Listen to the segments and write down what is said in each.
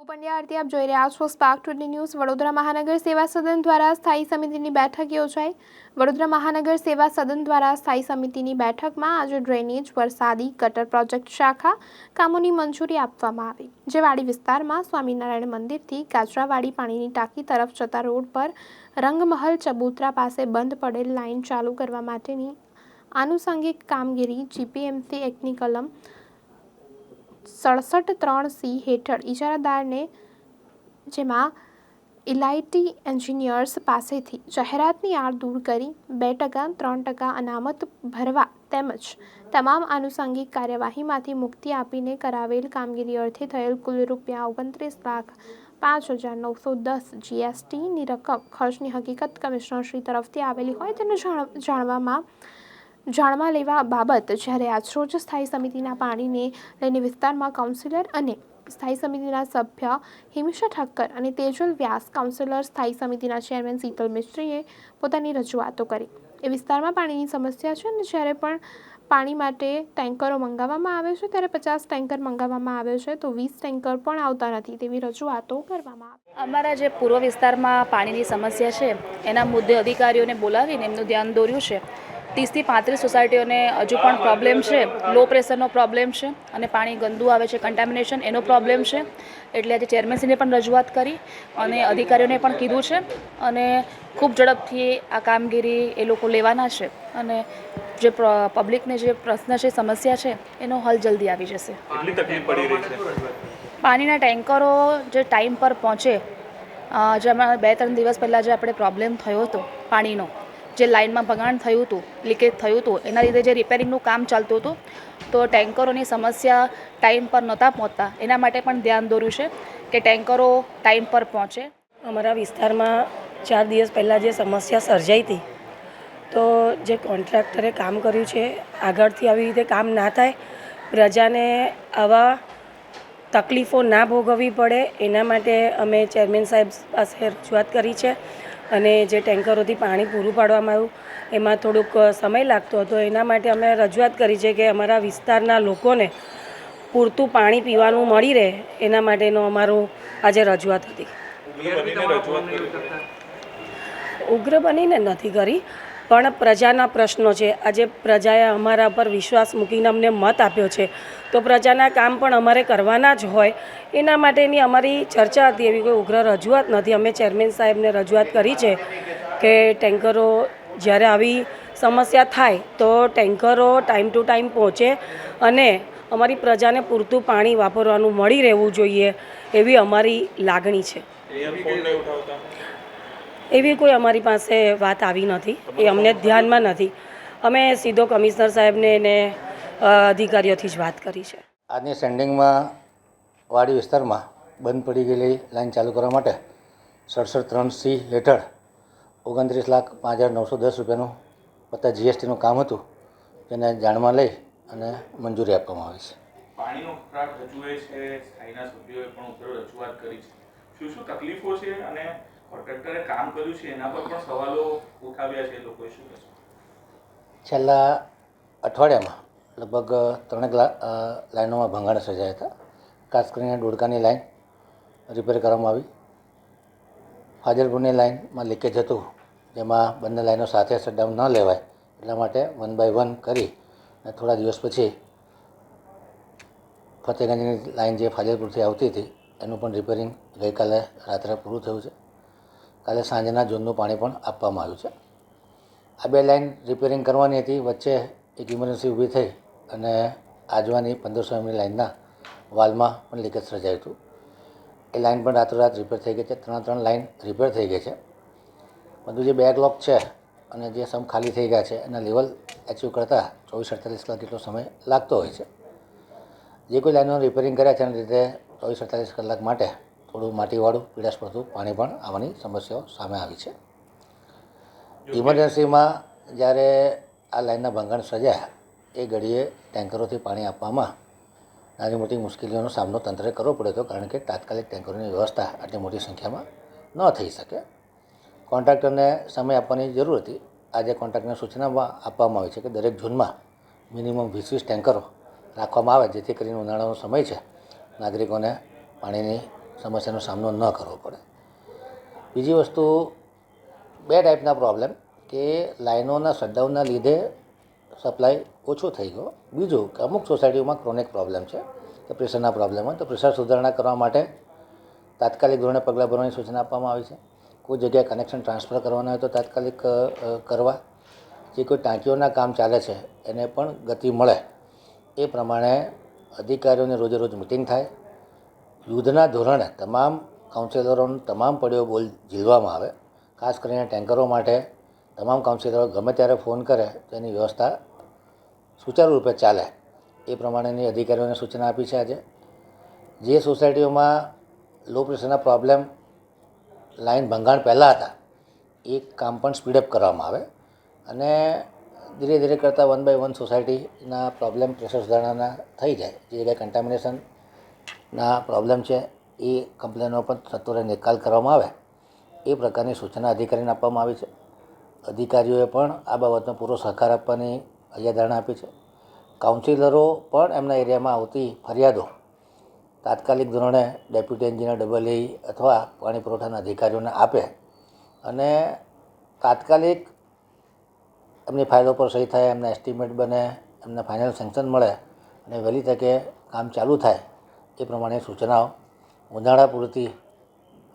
હું આરતી આપ જોઈ રહ્યા છો સ્પાર્ક ટુડે ન્યૂઝ વડોદરા મહાનગર સેવા સદન દ્વારા સ્થાયી સમિતિની બેઠક યોજાઈ. વડોદરા મહાનગર સેવા સદન દ્વારા સ્થાયી સમિતિની બેઠકમાં આજે ડ્રેનેજ વરસાદી, ગટર પ્રોજેક્ટ શાખા, કામોની મંજૂરી આપવામાં આવી. જે વાડી વિસ્તારમાં સ્વામિનારાયણ મંદિરથી કાજરાવાડી પાણીની ટાંકી તરફ જતા રોડ પર રંગમહલ ચબૂતરા પાસે બંધ પડેલ લાઇન ચાલુ કરવા માટેની આનુષંગિક કામગીરી જીપીએમસી એક્ટની કલમ સડસઠ ત્રણ સી હેઠળ ઇજારાદારને જેમાં ઇલાઇટી એન્જિનિયર્સ પાસેથી જાહેરાતની આડ દૂર કરી બે ટકા, ત્રણ ટકા અનામત ભરવા તેમજ તમામ આનુષંગિક કાર્યવાહીમાંથી મુક્તિ આપીને કરાવેલ કામગીરી અર્થે થયેલ કુલ રૂપિયા ઓગણત્રીસ લાખ પાંચ હજાર નવસો દસ જીએસટીની રકમ ખર્ચની હકીકત કમિશનરશ્રી તરફથી આવેલી હોય તેને જાણ, જાણવામાં જાણવા લેવા બાબત જ્યારે આજરોજ સ્થાયી સમિતિના પાણીને લઈને વિસ્તારમાં કાઉન્સિલર અને સ્થાયી સમિતિના સભ્ય હિમિષા ઠક્કર અને તેજલ વ્યાસ કાઉન્સિલર સ્થાયી સમિતિના ચેરમેન શીતલ મિસ્ત્રીએ પોતાની રજૂઆતો કરી. એ વિસ્તારમાં પાણીની સમસ્યા છે અને જ્યારે પણ પાણી માટે ટેન્કરો મંગાવવામાં આવે છે, ત્યારે પચાસ ટેન્કર મંગાવવામાં આવે છે, તો વીસ ટેન્કર પણ આવતા નથી તેવી રજૂઆતો કરવામાં આવે. અમારા જે પૂર્વ વિસ્તારમાં પાણીની સમસ્યા છે, એના મુદ્દે અધિકારીઓને બોલાવીને એમનું ધ્યાન દોર્યું છે. ત્રીસથી પાંત્રીસ સોસાયટીઓને હજુ પણ પ્રોબ્લેમ છે. લો પ્રેશરનો પ્રોબ્લેમ છે અને પાણી ગંદુ આવે છે કન્ટામિનેશન એનો પ્રોબ્લેમ છે. એટલે આજે ચેરમેનશ્રીને પણ રજૂઆત કરી અને અધિકારીઓને પણ કીધું છે અને ખૂબ ઝડપથી આ કામગીરી એ લોકો લેવાના છે અને જે પબ્લિકને જે પ્રશ્ન છે સમસ્યા છે એનો હલ જલ્દી આવી જશે. પાણીના ટેન્કરો જે ટાઈમ પર પહોંચે જે જેમાં બે ત્રણ દિવસ પહેલાં જે આપણે પ્રોબ્લેમ થયો હતો પાણીનો જે લાઇનમાં ભગાણ થયું હતું, લીકેજ થયું હતું, એના લીધે જે રિપેરિંગનું કામ ચાલતું હતું, તો ટેન્કરોની સમસ્યા ટાઈમ પર નહોતા પહોંચતા. એના માટે પણ ધ્યાન દોર્યું છે કે ટેન્કરો ટાઈમ પર પહોંચે. અમારા વિસ્તારમાં ચાર દિવસ પહેલાં જે સમસ્યા સર્જાઈ હતી, તો જે કોન્ટ્રાક્ટરે કામ કર્યું છે, આગળથી આવી રીતે કામ ના થાય, પ્રજાને આવા તકલીફો ના ભોગવવી પડે, એના માટે અમે ચેરમેન સાહેબ પાસે રજૂઆત કરી છે. અને જે ટેન્કરોથી પાણી પૂરું પાડવામાં આવ્યું એમાં થોડુંક સમય લાગતો હતો. એના માટે અમે રજૂઆત કરી છે કે અમારા વિસ્તારના લોકોને પૂરતું પાણી પીવાનું મળી રહે એના માટેનો અમારું આજે રજૂઆત હતી. ઉગ્ર બનીને નથી કરી. પણ પ્રજાના પ્રશ્નો છે. આજે પ્રજાએ અમારા પર વિશ્વાસ મૂકીને અમને મત આપ્યો છે. તો પ્રજાના કામ પણ અમારે કરવાના જ હોય. એના માટેની અમારી ચર્ચા હતી. એવી કોઈ ઉગ્ર રજૂઆત નથી. અમે ચેરમેન સાહેબને રજૂઆત કરી છે કે ટેન્કરો જ્યારે આવી સમસ્યા થાય તો ટેન્કરો ટાઈમ ટુ ટાઈમ પહોંચે અને અમારી પ્રજાને પૂરતું પાણી વાપરવાનું મળી રહેવું જોઈએ એવી અમારી લાગણી છે અહીંયા ફોન નહીં ઉઠાવતા એવી કોઈ અમારી પાસે વાત આવી નથી. એ અમને ધ્યાનમાં નથી. અમે સીધો કમિશનર સાહેબને એને અધિકારીઓથી જ વાત કરી છે. આજની સેન્ડિંગમાં વાડી વિસ્તારમાં બંધ પડી ગયેલી લાઈન ચાલુ કરવા માટે સડસઠ ત્રણ સી હેઠળ ઓગણત્રીસ લાખ પાંચ હજાર નવસો દસ રૂપિયાનું વત્તા જીએસટીનું કામ હતું તેને જાણમાં લઈ અને મંજૂરી આપવામાં આવી છે. પાણીનો છે સ્થાયીના સભ્યોએ પણ રજૂઆત કરી છે. શું શું તકલીફો છે અને કોન્ટ્રાક્ટરે કામ કર્યું છે, એના પર પણ સવાલો ઉઠાવ્યા છે લોકોએ શું કહેશો? છેલ્લા અઠવાડિયામાં લગભગ ત્રણેક લાઈનોમાં ભંગાણ સર્જાયા હતા. ખાસ કરીને ડોડકાની લાઈન રિપેર કરવામાં આવી. ફાજલપુરની લાઈનમાં લીકેજ હતું, જેમાં બંને લાઈનો સાથે શટડાઉન ન લેવાય, એટલા માટે વન બાય વન કરી અને થોડા દિવસ પછી ફતેગંજની લાઈન જે ફાજલપુરથી આવતી હતી, એનું પણ રિપેરિંગ ગઈકાલે રાત્રે પૂરું થયું છે. કાલે સાંજના ઝોનનું પાણી પણ આપવામાં આવ્યું છે. આ બે લાઇન રિપેરિંગ કરવાની હતી. વચ્ચે એક ઇમરજન્સી ઊભી થઈ અને આજવાની પંદરસો એમની લાઇનના વાલમાં પણ લીકેજ સર્જાયું હતું. એ લાઇન પણ રાતોરાત રિપેર થઈ ગઈ છે. ત્રણ ત્રણ લાઈન રિપેર થઈ ગઈ છે. બધું જે બેકલોક છે અને જે સમ ખાલી થઈ ગયા છે, એના લેવલ એચિવ કરતાં ચોવીસ અડતાલીસ કલાક જેટલો સમય લાગતો હોય છે. જે કોઈ લાઇનો રિપેરિંગ કર્યા છે એના લીધે ચોવીસ અડતાલીસ કલાક માટે થોડું માટીવાળું પીડાશ પડતું પાણી પણ આવવાની સમસ્યાઓ સામે આવી છે. ઇમરજન્સીમાં જ્યારે આ લાઇનના ભંગાણ સર્જાયા એ ઘડીએ ટેન્કરોથી પાણી આપવામાં નાની મોટી મુશ્કેલીઓનો સામનો તંત્રે કરવો પડ્યો હતો કારણ કે તાત્કાલિક ટેન્કરોની વ્યવસ્થા આટલી મોટી સંખ્યામાં ન થઈ શકે. કોન્ટ્રાક્ટરને સમય આપવાની જરૂર હતી. આજે કોન્ટ્રાક્ટરને સૂચનામાં આપવામાં આવી છે કે દરેક ઝોનમાં મિનિમમ વીસ વીસ ટેન્કરો રાખવામાં આવે જેથી કરીને ઉનાળાનો સમય છે. નાગરિકોને પાણીની સમસ્યાનો સામનો ન કરવો પડે. બીજી વસ્તુ, બે ટાઈપના પ્રોબ્લેમ કે લાઈનોના શટડાઉનના લીધે સપ્લાય ઓછો થઈ ગયો. બીજું કે અમુક સોસાયટીઓમાં ક્રોનિક પ્રોબ્લેમ છે, કે પ્રેશરના પ્રોબ્લેમ હોય તો પ્રેશર સુધારણા કરવા માટે તાત્કાલિક ધોરણે પગલાં ભરવાની સૂચના આપવામાં આવી છે. કોઈ જગ્યાએ કનેક્શન ટ્રાન્સફર કરવાના હોય તો તાત્કાલિક કરવા. જે કોઈ ટાંકીઓના કામ ચાલે છે, એને પણ ગતિ મળે. એ પ્રમાણે અધિકારીઓને રોજે રોજ મિટિંગ થાય. યુદ્ધના ધોરણે તમામ કાઉન્સિલરોનો તમામ પડ્યો બોલ ઝીલવામાં આવે. ખાસ કરીને ટેન્કરો માટે તમામ કાઉન્સિલરો ગમે ત્યારે ફોન કરે તેની વ્યવસ્થા સુચારુ રૂપે ચાલે. એ પ્રમાણેની અધિકારીઓને સૂચના આપી છે આજે. જે સોસાયટીઓમાં લો પ્રેશરના પ્રોબ્લેમ લાઈન ભંગાણ પહેલાં હતા, એ કામ પણ સ્પીડઅપ કરવામાં આવે. અને ધીરે ધીરે કરતાં વન બાય વન સોસાયટીના પ્રોબ્લેમ પ્રેશર સુધારણાના થઈ જાય. જે જગ્યાએ કન્ટામિનેશનના પ્રોબ્લેમ છે. એ કમ્પ્લેનો પણ સત્વરે નિકાલ કરવામાં આવે. એ પ્રકારની સૂચના અધિકારીને આપવામાં આવી છે. અધિકારીઓએ પણ આ બાબતનો પૂરો સહકાર આપવાની ધારણા આપી છે. કાઉન્સિલરો પણ એમના એરિયામાં આવતી ફરિયાદો તાત્કાલિક ધોરણે ડેપ્યુટી એન્જિનિયર ડબલ ઈ અથવા પાણી પુરવઠાના અધિકારીઓને આપે અને તાત્કાલિક એમની ફાઇલો પર સહી થાય, એમના એસ્ટિમેટ બને, એમને ફાઇનલ સેન્કશન મળે અને વહેલી તકે કામ ચાલુ થાય એ પ્રમાણે સૂચનાઓ ઉનાળા પૂરતી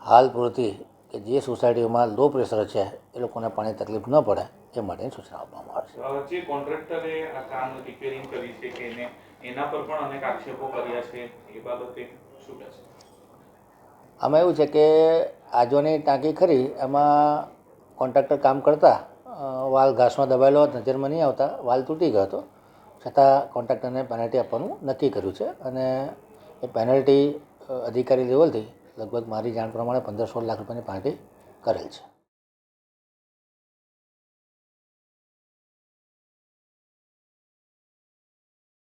હાલ પૂરતી કે જે સોસાયટીઓમાં લો પ્રેશર છે એ લોકોને પાણી તકલીફ ન પડે એ માટેની સૂચના આપવામાં આવશે જે કોન્ટ્રાક્ટરે આ કામ રિપેરિંગ કરી છે કે એને એના પર પણ અનેક આક્ષેપો કર્યા છે એ બાબતે શું કહેશો આમાં એવું છે કે આજોની ટાંકી ખરી એમાં કોન્ટ્રાક્ટર કામ કરતા વાલ ઘાસમાં દબાયેલો હતો, નજરમાં નહીં આવતા વાલ તૂટી ગયો હતો છતાં કોન્ટ્રાક્ટરને પેનલ્ટી આપવાનું નક્કી કર્યું છે અને એ પેનલ્ટી અધિકારી લેવલથી લગભગ મારી જાણ પ્રમાણે પંદર સોળ લાખ રૂપિયાની પેનલ્ટી કરેલ છે.